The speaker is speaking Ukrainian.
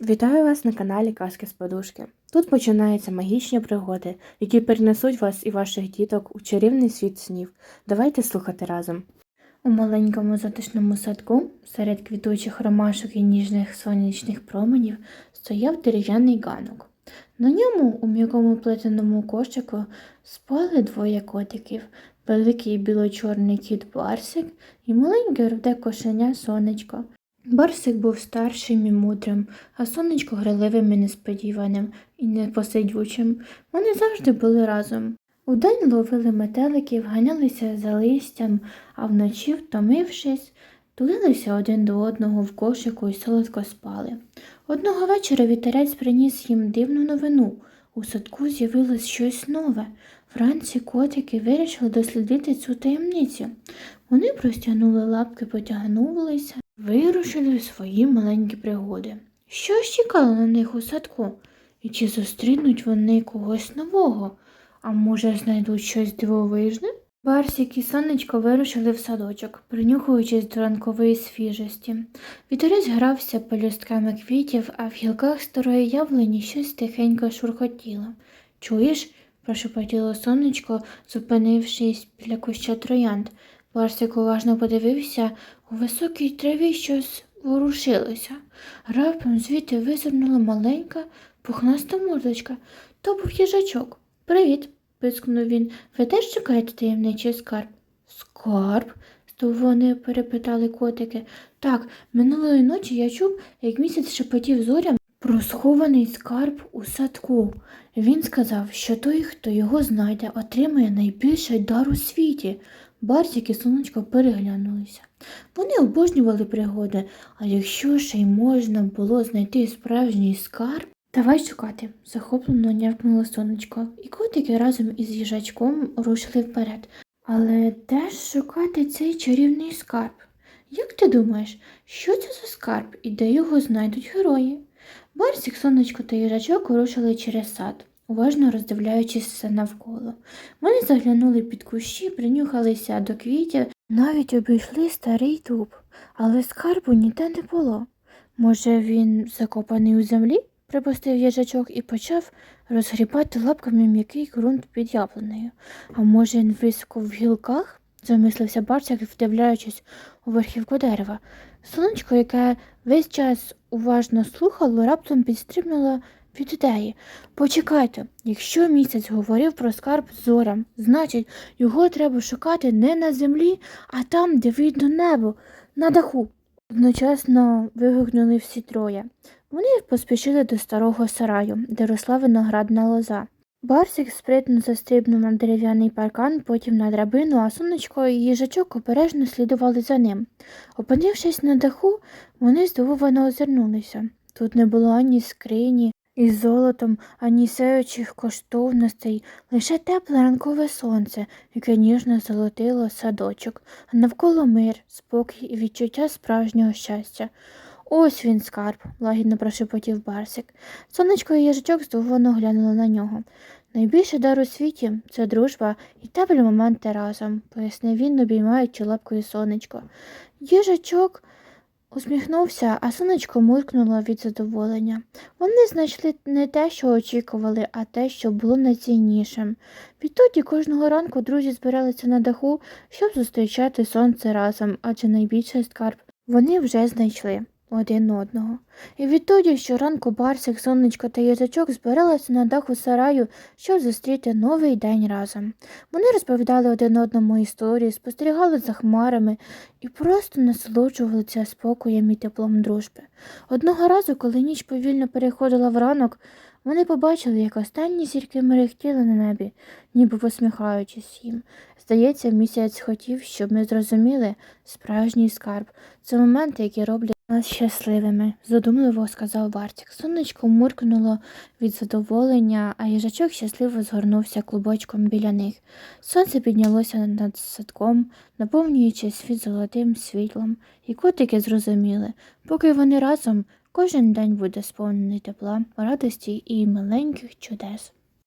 Вітаю вас на каналі Казки з Подушки. Тут починаються магічні пригоди, які перенесуть вас і ваших діток у чарівний світ снів. Давайте слухати разом. У маленькому затишному садку, серед квітучих ромашок і ніжних сонячних променів, стояв дерев'яний ганок. На ньому, у м'якому плетеному кошику, спали двоє котиків великий біло-чорний кіт Барсик і маленьке руде кошеня сонечко. Барсик був старшим і мудрим, а сонечко граливим і несподіваним і непосидючим. Вони завжди були разом. Удень ловили метеликів, ганялися за листям, а вночі, втомившись, тулилися один до одного в кошику і солодко спали. Одного вечора вітерець приніс їм дивну новину. У садку з'явилось щось нове. Вранці котики вирішили дослідити цю таємницю. Вони простягнули лапки, потягнулися, вирушили в свої маленькі пригоди. Що ж чекало на них у садку? І чи зустрінуть вони когось нового? А може, знайдуть щось дивовижне? Барсік і сонечко вирушили в садочок, принюхуючись до ранкової свіжості. Вітерець грався пелюстками квітів, а в гілках старої яблуні щось тихенько шурхотіло. Чуєш? прошепотіло сонечко, зупинившись біля куща троянд. Барсик уважно подивився, у високій траві щось ворушилося. Раптом звідти визирнула маленька, пухнаста мордочка. То був їжачок. Привіт, пискнув він. Ви теж шукаєте таємничий скарб? Скарб? здивовано перепитали котики. Так, минулої ночі я чув, як місяць шепотів зорям про схований скарб у садку. Він сказав, що той, хто його знайде, отримає найбільший дар у світі. Барсик і сонечко переглянулися. Вони обожнювали пригоди, а якщо ще й можна було знайти справжній скарб, давай шукати, захоплено нявкнуло сонечко, і котики разом із їжачком рушили вперед. Але де ж шукати цей чарівний скарб? Як ти думаєш, що це за скарб і де його знайдуть герої? Барсик, сонечко та їжачок рушили через сад, уважно роздивляючись навколо. Вони заглянули під кущі, принюхалися до квітів, навіть обійшли старий дуб, але скарбу ніде не було. Може, він закопаний у землі? припустив їжачок і почав розгрібати лапками м'який ґрунт під яблунею. А може, він високо в гілках? замислився Барсик, вдивляючись у верхівку дерева. Сонечко, яке весь час уважно слухало, раптом підстрибнуло від ідеї. Почекайте, якщо місяць говорив про скарб зорям, значить, його треба шукати не на землі, а там, де видно небо, на даху. Одночасно вигукнули всі троє. Вони поспішили до старого сараю, де росла виноградна лоза. Барсик спритно застрибнув на дерев'яний паркан, потім на драбину, а сонечко і їжачок обережно слідували за ним. Опинившись на даху, вони здивовано озирнулися. Тут не було ані скрині із золотом, ані сяючих коштовностей, лише тепле ранкове сонце, яке ніжно золотило садочок, а навколо мир, спокій і відчуття справжнього щастя. Ось він скарб, лагідно прошепотів Барсик. Сонечко і їжачок здивовано глянули на нього. Найбільший дар у світі це дружба і теплі моменти разом, пояснив він, обіймаючи лапкою сонечко. Їжачок усміхнувся, а сонечко муркнуло від задоволення. Вони знайшли не те, що очікували, а те, що було найціннішим. Відтоді кожного ранку друзі збиралися на даху, щоб зустрічати сонце разом, адже найбільший скарб вони вже знайшли один одного. І відтоді щоранку Барсик, сонечко та їжачок збиралися на даху сараю, щоб зустріти новий день разом. Вони розповідали один одному історії, спостерігали за хмарами і просто насолоджувалися спокоєм і теплом дружби. Одного разу, коли ніч повільно переходила в ранок, вони побачили, як останні зірки мерехтіли на небі, ніби посміхаючись їм. Здається, місяць хотів, щоб ми зрозуміли справжній скарб. Це моменти, які роблять нас щасливими, задумливо сказав Бартік. Сонечко муркнуло від задоволення, а їжачок щасливо згорнувся клубочком біля них. Сонце піднялося над садком, наповнюючи світ золотим світлом, і котики зрозуміли, поки вони разом, кожен день буде сповнений тепла, радості і маленьких чудес.